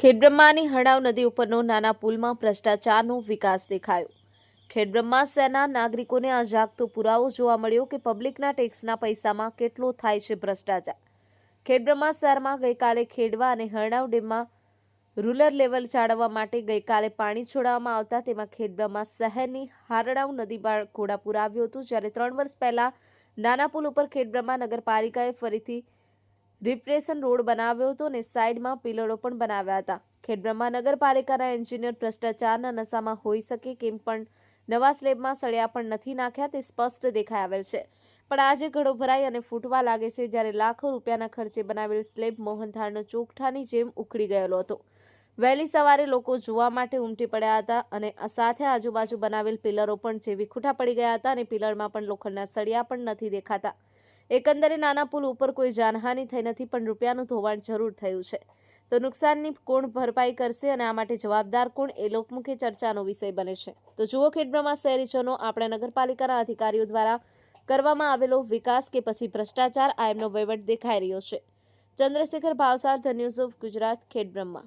ખેડબ્રહ્માની હડાવ નદી ઉપરનો નાના પુલમાં ભ્રષ્ટાચારનો વિકાસ દેખાયો. ખેડબ્રહ્મા શહેરના નાગરિકોને આ જાગતો પુરાવો જોવા મળ્યો કે પબ્લિકના ટેક્સના પૈસામાં કેટલો થાય છે ભ્રષ્ટાચાર. ખેડબ્રહ્મા શહેરમાં ગઈકાલે ખેડવા અને હરણાવ ડેમમાં રૂરલ લેવલ જાળવવા માટે ગઈકાલે પાણી છોડવામાં આવતા તેમાં ખેડબ્રહ્મા શહેરની હારડાવ નદી બાળ ઘોડાપુર આવ્યું હતું, જ્યારે ત્રણ વર્ષ પહેલા નાના પુલ ઉપર ખેડબ્રહ્મા નગરપાલિકાએ ફરીથી રિપ્રેશન રોડ બનાવ્યો હતો અને સાઈડમાં પિલરો પણ બનાવ્યા હતા. ખેડબ્રહ્મા નગરપાલિકાના એન્જિનિયર ભ્રષ્ટાચારના નશામાં હોઈ શકે કેમ પણ નવા સ્લેબમાં સળિયા પણ નથી નાખ્યા તે સ્પષ્ટ દેખાઈ આવેલ છે. પણ આજે ઘડો ભરાઈ અને ફૂટવા લાગે છે જ્યારે લાખો રૂપિયાના ખર્ચે બનાવેલ સ્લેબ મોહનથાળનો ચોકઠાની જેમ ઉખડી ગયેલો હતો. વહેલી સવારે લોકો જોવા માટે ઉમટી પડ્યા હતા અને સાથે આજુબાજુ બનાવેલ પિલરો પણ જે ખૂટા પડી ગયા હતા અને પિલરમાં પણ લોખંડના સળિયા પણ નથી દેખાતા. એકંદરે નાના પુલ ઉપર કોઈ જાનહાનિ થઈ નથી, પણ રૂપિયાનું ધોવાણ જરૂર થયું છે. તો નુકસાનની કોણ ભરપાઈ કરશે અને આ માટે જવાબદાર કોણ એ લોકમુખી ચર્ચાનો વિષય બને છે. તો જુઓ ખેડબ્રહ્મા શહેરીજનો આપણે નગરપાલિકાના અધિકારીઓ દ્વારા કરવામાં આવેલો વિકાસ કે પછી ભ્રષ્ટાચાર આ એમનો વહીવટ દેખાઈ રહ્યો છે. Chandrashekhar Bhavsar, the news of Gujarat, Khedbrahma.